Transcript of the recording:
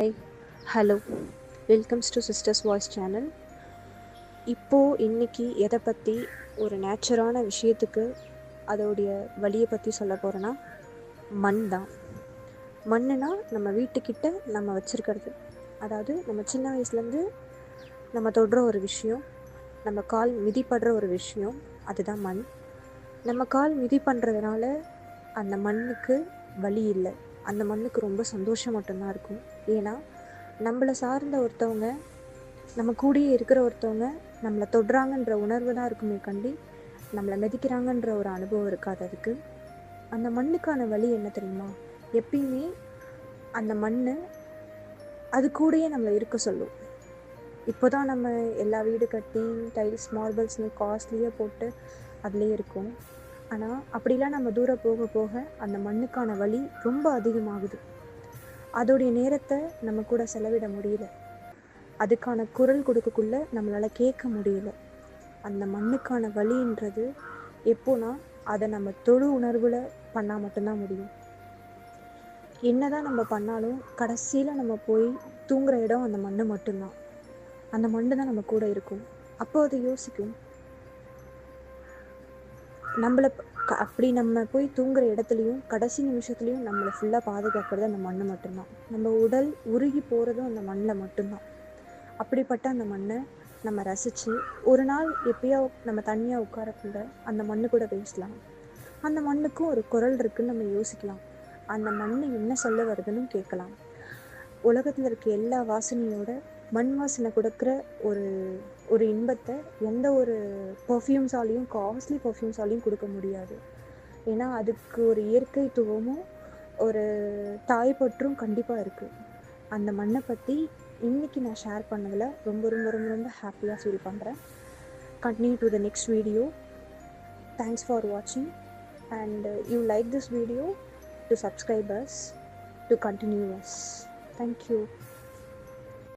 Hi hello welcomes to sisters voice channel இப்போது இன்னைக்கு எதை பற்றி ஒரு நேச்சரான விஷயத்துக்கு அதோடைய வழியை பற்றி சொல்ல போகிறேன்னா மண் தான். மண்ணுனா நம்ம வீட்டுக்கிட்ட நம்ம வச்சுருக்கிறது. அதாவது நம்ம சின்ன வயசுலேருந்து நம்ம தொடுற ஒரு விஷயம் நம்ம கால் மிதிப்படுற ஒரு விஷயம் அதுதான் மண். நம்ம கால் மிதி பண்ணுறதுனால அந்த மண்ணுக்கு வலி இல்லை. அந்த மண்ணுக்கு ரொம்ப சந்தோஷம் மட்டும்தான் இருக்கும். ஏன்னா நம்மளை சார்ந்த ஒருத்தவங்க நம்ம கூடயே இருக்கிற ஒருத்தவங்க நம்மளை தொடுறாங்கன்ற உணர்வு தான் இருக்குமே கண்டி நம்மளை மிதிக்கிறாங்கன்ற ஒரு அனுபவம் இருக்காது அதுக்கு. அந்த மண்ணுக்கான வழி என்ன தெரியுமா? எப்பயுமே அந்த மண் அது கூடயே நம்மளை இருக்க சொல்லும். இப்போ தான் நம்ம எல்லா வீடு கட்டி டைல்ஸ் மார்பிள்ஸ்னு காஸ்ட்லியாக போட்டு அதுலேயே இருக்கும். ஆனால் அப்படிலாம் நம்ம தூரம் போக போக அந்த மண்ணுக்கான வலி ரொம்ப அதிகமாகுது. அதோடைய நேரத்தை நம்ம கூட செலவிட முடியல. அதுக்கான குரல் கொடுக்கக்குள்ள நம்மளால் கேட்க முடியல. அந்த மண்ணுக்கான வலின்றது எப்போனா அதை நம்ம தொழு உணர்வில் பண்ணால் மட்டும்தான் முடியும். என்னதான் நம்ம பண்ணாலும் கடைசியில் நம்ம போய் தூங்குற இடம் அந்த மண்ணு மட்டும்தான். அந்த மண்ணு தான் நம்ம கூட இருக்கும். அப்போ அது யோசிக்கும் நம்மளை அப்படி நம்ம போய் தூங்குற இடத்துலையும் கடைசி நிமிஷத்துலையும் நம்மளை ஃபுல்லாக பாதுகாக்கிறது அந்த மண்ணை மட்டும்தான். நம்ம உடல் உருகி போகிறதும் அந்த மண்ணில் மட்டும்தான். அப்படிப்பட்ட அந்த மண்ணை நம்ம ரசித்து ஒரு நாள் எப்பயோ நம்ம தனியாக உட்காரக்குள்ள அந்த மண்ணு கூட பேசலாம் அந்த மண்ணுக்கும் ஒரு குரல் இருக்குன்னு நம்ம யோசிக்கலாம். அந்த மண் என்ன சொல்ல வருதுன்னு கேட்கலாம். உலகத்தில் இருக்க எல்லா வாசனையோட மண் வாசனை கொடுக்குற ஒரு ஒரு இன்பத்தை எந்த ஒரு பர்ஃப்யூம்ஸாலையும் காஸ்ட்லி பர்ஃப்யூம்ஸாலையும் கொடுக்க முடியாது. ஏன்னா அதுக்கு ஒரு இயற்கைத்துவமும் ஒரு தாய்ப்பற்றும் கண்டிப்பாக இருக்குது அந்த மண்ணை பற்றி இன்னைக்கு நான் ஷேர் பண்ணதில் ரொம்ப ரொம்ப ரொம்ப ரொம்ப ஹாப்பியாக ஃபீல் பண்ணுறேன் continue to the next video thanks for வாட்சிங் and you like this video to subscribers to continue us thank you